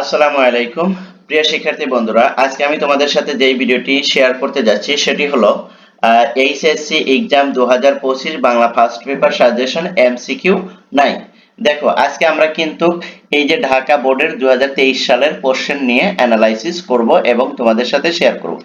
আসসালামু আলাইকুম। প্রিয় শিক্ষার্থী বন্ধুরা, আজকে আমি তোমাদের সাথে যেই ভিডিওটি শেয়ার করতে যাচ্ছি, সেটি হলো এইচএসসি এক্সাম দু হাজার পঁচিশ Bangla first paper suggestion MCQ nine দেখো, আজকে আমরা কিন্তু এই যে ঢাকা বোর্ডের দু হাজার তেইশ সালের কোশ্চেন নিয়ে অ্যানালাইসিস করব এবং তোমাদের সাথে শেয়ার করব।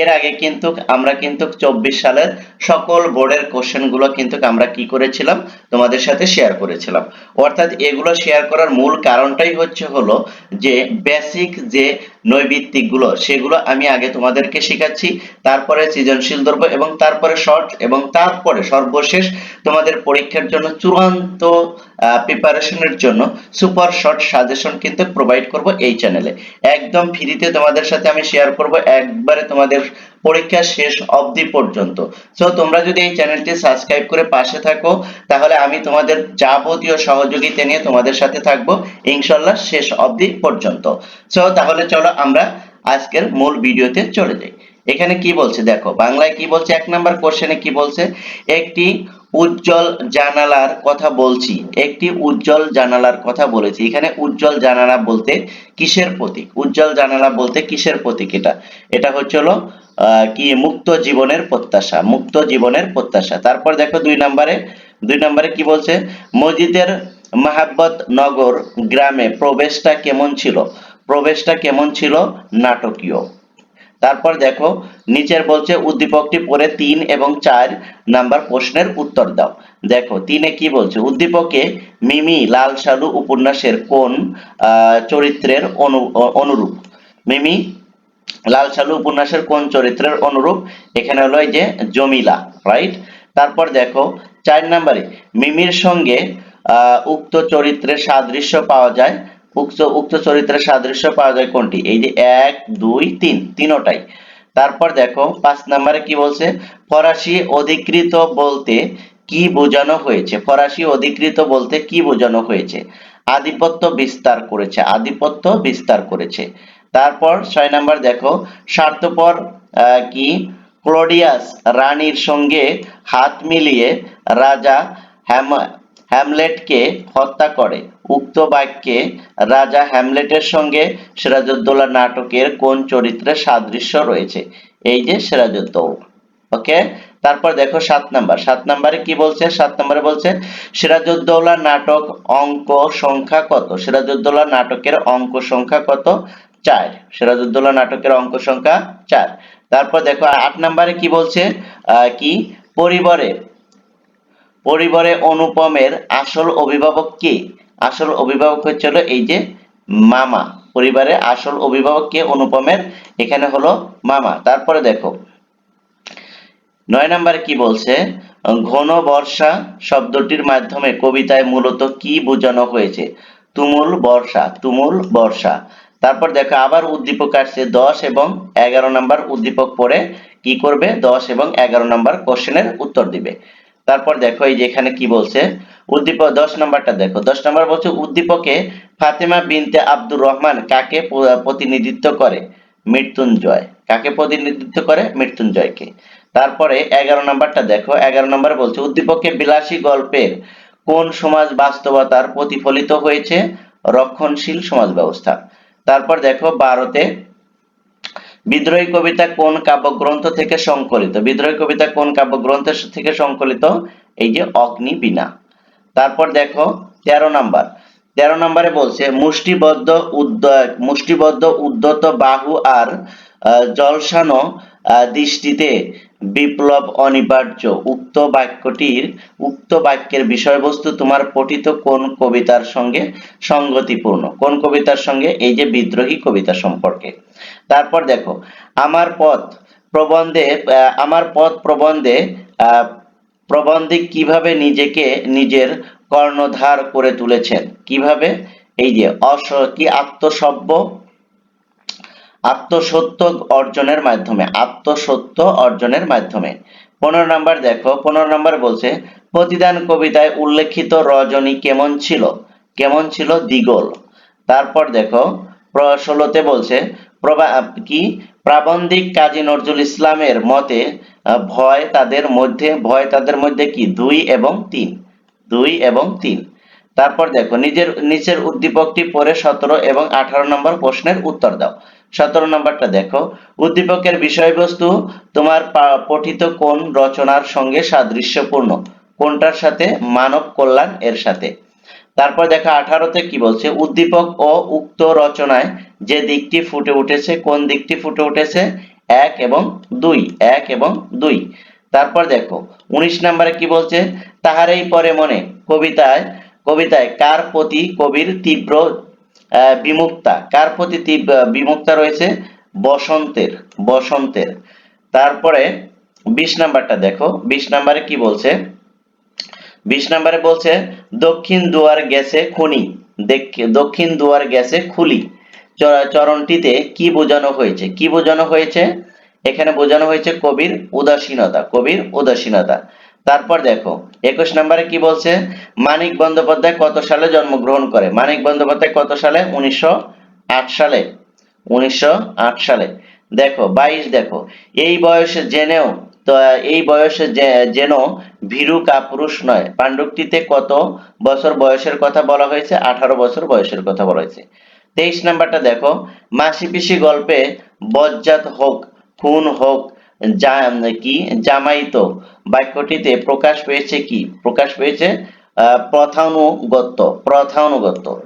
এর আগে কিন্তু আমরা কিন্তু চব্বিশ সালের সকল বোর্ডের কোশ্চেনগুলো কিন্তু আমরা কি করেছিলাম? তোমাদের সাথে শেয়ার করেছিলাম। অর্থাৎ এগুলো শেয়ার করার মূল কারণটাই হচ্ছে হলো যে বেসিক যে নৈবিত্তিকগুলো, সেগুলো আমি আগে তোমাদেরকে শেখাচ্ছি, তারপরে সৃজনশীল ধরবো এবং তারপরে শর্ট এবং তারপরে সর্বশেষ তোমাদের পরীক্ষার জন্য চূড়ান্ত প্রিপারেশনের জন্য সুপার শর্ট সাজেশন কিন্তু প্রোভাইড করব এই চ্যানেলে একদম ফ্রিতে তোমাদের সাথে আমি শেয়ার করব একবারে তোমাদের পরীক্ষা শেষ অবধি পর্যন্ত। সো তোমরা যদি এই চ্যানেলটি সাবস্ক্রাইব করে পাশে থাকো, তাহলে আমি তোমাদের যাবতীয় সহযোগিতা নিয়ে তোমাদের সাথে থাকব ইনশাল্লাহ শেষ অবধি পর্যন্ত। সো তাহলে চলো আমরা আজকের মূল ভিডিওতে চলে যাই। এখানে কি বলছে দেখো, বাংলায় কি বলছে? এক নাম্বার কোশ্চেনে কি বলছে? একটি উজ্জ্বল জানালার কথা বলছি, একটি উজ্জ্বল জানালার কথা বলেছি। এখানে উজ্জ্বল জানালা বলতে কিসের প্রতীক? উজ্জ্বল জানালা বলতে কিসের প্রতীক এটা? এটা হচ্ছে হলো কি? মুক্ত জীবনের প্রত্যাশা, মুক্ত জীবনের প্রত্যাশা। তারপর দেখো দুই নম্বরে দুই নম্বরে কি বলছে? মসজিদের মাহাব্বত নগর গ্রামে প্রবেশটা কেমন ছিল? প্রবেশটা কেমন ছিল? নাটকীয়। তারপর দেখো, নিচের বলছে, উদ্দীপকটি পড়ে তিন এবং চার নাম্বার প্রশ্নের উত্তর দাও। দেখো, তিনে কি বলছে? উদ্দীপকে মিমি লাল সালু উপন্যাসের কোন চরিত্রের অনুরূপ? মিমি লাল সালু উপন্যাসের কোন চরিত্রের অনুরূপ? এখানে হলো যে জমিলা রাইট তারপর দেখো, চার নাম্বারে, মিমির সঙ্গে উক্ত চরিত্রের সাদৃশ্য পাওয়া যায় উক্ত উক্ত চরিত্রের সাদৃশ্য পাওয়া যায় কোনটি? এই যে এক, দুই, তিন, তিনোটাই। তারপর দেখো, পাঁচ নম্বরে কি বলছে? ফরাসি অধিকৃত বলতে কি বোঝানো হয়েছে? ফরাসি অধিকৃত বলতে কি বোঝানো হয়েছে? আধিপত্য বিস্তার করেছে, আধিপত্য বিস্তার করেছে। তারপর ছয় নাম্বার দেখো, স্বার্থপর কি? ক্লোডিয়াস রানীর সঙ্গে হাত মিলিয়ে রাজা হ্যাম হ্যামলেটকে হত্যা করে। উক্ত বাক্যে রাজা হ্যামলেটের সঙ্গে সিরাজউদ্দৌলা নাটকের কোন চরিত্রের সাদৃশ্য রয়েছে? এই যে সিরাজউদ্দৌলা, ওকে? তারপর দেখো সাত নাম্বার। সাত নাম্বারে কি বলছে? সাত নাম্বারে বলছে সিরাজউদ্দৌলা নাটক অঙ্ক সংখ্যা কত? সিরাজউদ্দৌলা নাটকের অঙ্ক সংখ্যা কত? চার। সিরাজউদ্দৌলা নাটকের অঙ্ক সংখ্যা চার। তারপর দেখো আট নাম্বারে কি বলছে? কি? পরিবারে পরিবারে অনুপমের আসল অভিভাবক কে? আসল অভিভাবক হচ্ছিল এই যে মামা। পরিবারে আসল অভিভাবক কে? অনুপমের। এখানে হলো মামা। তারপরে দেখো। নয় নম্বরে কি বলছে? ঘন বর্ষা শব্দটির মাধ্যমে কবিতায় মূলত কি বোঝানো হয়েছে? তুমুল বর্ষা তুমুল বর্ষা। তারপর দেখো, আবার উদ্দীপক আসছে দশ এবং এগারো নম্বর উদ্দীপক পড়ে কি করবে? দশ এবং এগারো নম্বর কোশ্চেনের উত্তর দিবে। তারপর দেখো এই যে এখানে কি বলছে? উদ্দীপক, দশ নম্বরটা দেখো। দশ নম্বর বলছে, উদ্দীপকে ফাতেমা বিনতে আব্দুর রহমান কাকে প্রতিনিধিত্ব করে? মৃত্যুঞ্জয়। কাকে প্রতিনিধিত্ব করে? মৃত্যুঞ্জয়কে। তারপরে এগারো নম্বরটা দেখো। এগারো নম্বরে বলছে উদ্দীপকে বিলাসী গল্পের কোন সমাজ বাস্তবতার প্রতিফলিত হয়েছে? রক্ষণশীল সমাজ ব্যবস্থা। তারপর দেখো, বারোতে বিদ্রোহী কবিতা কোন কাব্যগ্রন্থ থেকে সংকলিত? বিদ্রোহী কবিতা কোন কাব্যগ্রন্থ থেকে সংকলিত? এই যে অগ্নি বিনা তারপর দেখো, তেরো নাম্বার। তেরো নম্বরে বলছে, মুষ্টিবদ্ধ উদ্যোগ মুষ্টিবদ্ধ উদ্যত বাহু আর জলসানো দৃষ্টিতে বিপ্লব অনিবার্য। উক্ত বাক্যটির, উক্ত বাক্যের বিষয়বস্তু তোমার পঠিত কোন কবিতার সঙ্গে সঙ্গতিপূর্ণ? কোন কবিতার সঙ্গে? এই যে বিদ্রোহী কবিতা সম্পর্কে। তারপর দেখো, আমার পথ প্রবন্ধে আমার পথ প্রবন্ধে প্রবন্ধে কীভাবে নিজেকে নিজের কর্ণধার করে তুলেছেন? কীভাবে? এই যে অস, কি আত্মসভ্য আত্মসত্য অর্জনের মাধ্যমে, আত্মসত্য অর্জনের মাধ্যমে। পনেরো নাম্বার দেখো, পনেরো নাম্বার বলছে, প্রতিদান কবিতায় উল্লেখিত রজনী কেমন ছিল? কেমন ছিল? দ্বিগোল তারপর দেখো, ষোলোতে বলছে কি? প্রাবন্ধিক কাজী নজরুল ইসলামের মতে ভয় তাদের মধ্যে, ভয় তাদের মধ্যে কি? দুই এবং তিন। দুই এবং তিন। তারপর দেখো, নিজের, নিচের উদ্দীপকটি পড়ে সতেরো এবং আঠারো নম্বর প্রশ্নের উত্তর দাও। সতেরো নম্বরটা দেখো, উদ্দীপকের বিষয়বস্তু তোমার পঠিত কোন রচনার সঙ্গে সাদৃশ্যপূর্ণ? কোনটার সাথে? মানব কল্যাণ এর সাথে। তারপর দেখো আঠারোতে কি বলছে? উদ্দীপক ও উক্ত রচনায় যে দিকটি ফুটে উঠেছে, কোন দিকটি ফুটে উঠেছে? এক এবং দুই, এক এবং দুই। তারপর দেখো, উনিশ নম্বরে কি বলছে? তাহারই পরে মনে, কবিতায় কবিতায়, কার প্রতি কবির তীব্র বিমুক্তা? কার প্রতি তীব্র, বিমুক্তা রয়েছে? বসন্তের বসন্তের। তারপরে বিশ নাম্বারটা দেখো, বিশ নাম্বারে কি বলছে? বিশ নম্বরে বলছে, দক্ষিণ দুয়ার গেছে খুনি দক্ষিণ দুয়ার গেছে খুলি। চরণটিতে কি বোঝানো হয়েছে? কি বোঝানো হয়েছে? এখানে বোঝানো হয়েছে কবির উদাসীনতা কবির উদাসীনতা। তারপর দেখো, একুশ নম্বরে কি বলছে, মানিক বন্দ্যোপাধ্যায় কত সালে জন্মগ্রহণ করে? মানিক বন্দ্যোপাধ্যায় কত সালে? উনিশশো আট সালে। উনিশশো আট সালে। দেখো, বাইশ দেখো, এই বয়সে জেনেও তো এই বয়সে যেন ভীরু কাপুরুষ নয়। পাণ্ডুকটিতে কত বছর বয়সের কথা বলা হয়েছে? আঠারো বছর বয়সের কথা বলা হয়েছে। তেইশ নাম্বারটা দেখো। মাসি পিসি গল্পে বজ্জাত হোক, খুন হোক কি, জামাইত, বাক্যটিতে প্রকাশ পেয়েছে কি? প্রকাশ পেয়েছে, আহ, প্রথানুগত্য প্রথানুগত্য।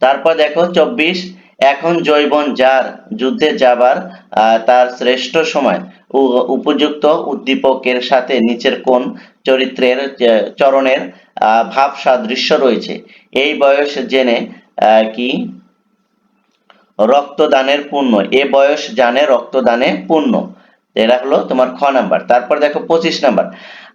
তারপর দেখো, চব্বিশ এখন জৈবন যার যুদ্ধে যাবার তার শ্রেষ্ঠ সময় উপযুক্ত উদ্দীপকের সাথে নিচের কোন চরিত্রের চরণের ভাব সাদৃশ্য রয়েছে। এই বয়স জেনে কি? রক্তদানের পূর্ণ এ বয়স জানে রক্তদানে পুণ্য। এরা হলো তোমার খ নাম্বার। তারপর দেখো পঁচিশ নাম্বার।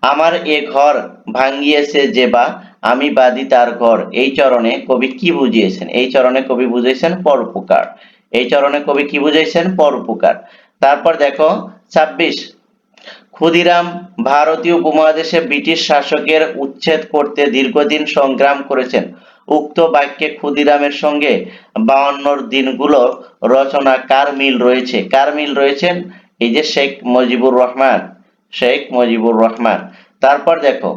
আমার এ ঘর ভাঙ্গিয়েছে যে বা, আমি বাদী তার ঘর। এই চরণে কবি কি বুঝিয়েছেন? এই চরণে কবি বুঝিয়েছেন পরোপকার। এই চরণে কবি কি বুঝিয়েছেন? পরোপকার। তারপর দেখো ছাব্বিশ। ক্ষুদিরাম ভারতীয় উপমহাদেশে ব্রিটিশ শাসকের উচ্ছেদ করতে দীর্ঘদিন সংগ্রাম করেছেন। উক্ত বাক্যে ক্ষুদিরামের সঙ্গে বায়ান্নর দিনগুলো রচনা কার মিল রয়েছে? কার মিল রয়েছেন এই যে শেখ মুজিবুর রহমান, শেখ মুজিবুর রহমান। তারপর দেখো,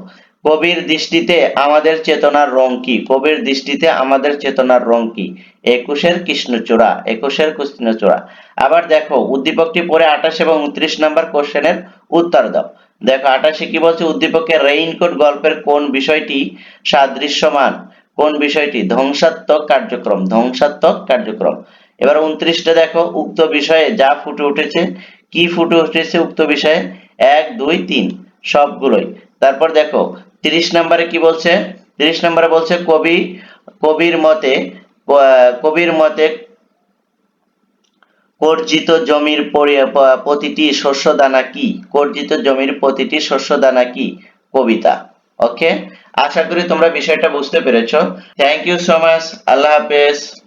কবির দৃষ্টিতে আমাদের চেতনার রং কি? কবির দৃষ্টিতে আমাদের চেতনার রং কি? একুশের কৃষ্ণচূড়া একুশের কৃষ্ণচূড়া। আবার দেখো, উদ্দীপকটি পরে আঠাশ এবং উনত্রিশ নাম্বার কোশ্চেনের উত্তর দাও। দেখো, আঠাশে কি বলছে? উদ্দীপকের রেইনকোট গল্পের কোন বিষয়টি সাদৃশ্যমান? কোন বিষয়টি? ধ্বংসাত্মক কার্যক্রম ধ্বংসাত্মক কার্যক্রম। এবার উনত্রিশটা দেখো, উক্ত বিষয়ে যা ফুটে উঠেছে, কি ফুটে উঠেছে উক্ত বিষয়ে? এক, দুই, তিন, সবগুলোই। তারপর দেখো, তিরিশ নম্বরে কি বলছে? তিরিশ নম্বরে বলছে, কবি, কবির মতে কবির মতে কর্জিত জমির পরি- প্রতিটি শস্য দানা কি? কর্জিত জমির প্রতিটি শস্য দানা কি? কবিতা। ওকে? আশা করি তোমরা বিষয়টা বুঝতে পেরেছ। Thank you so much Allah হাফেজ।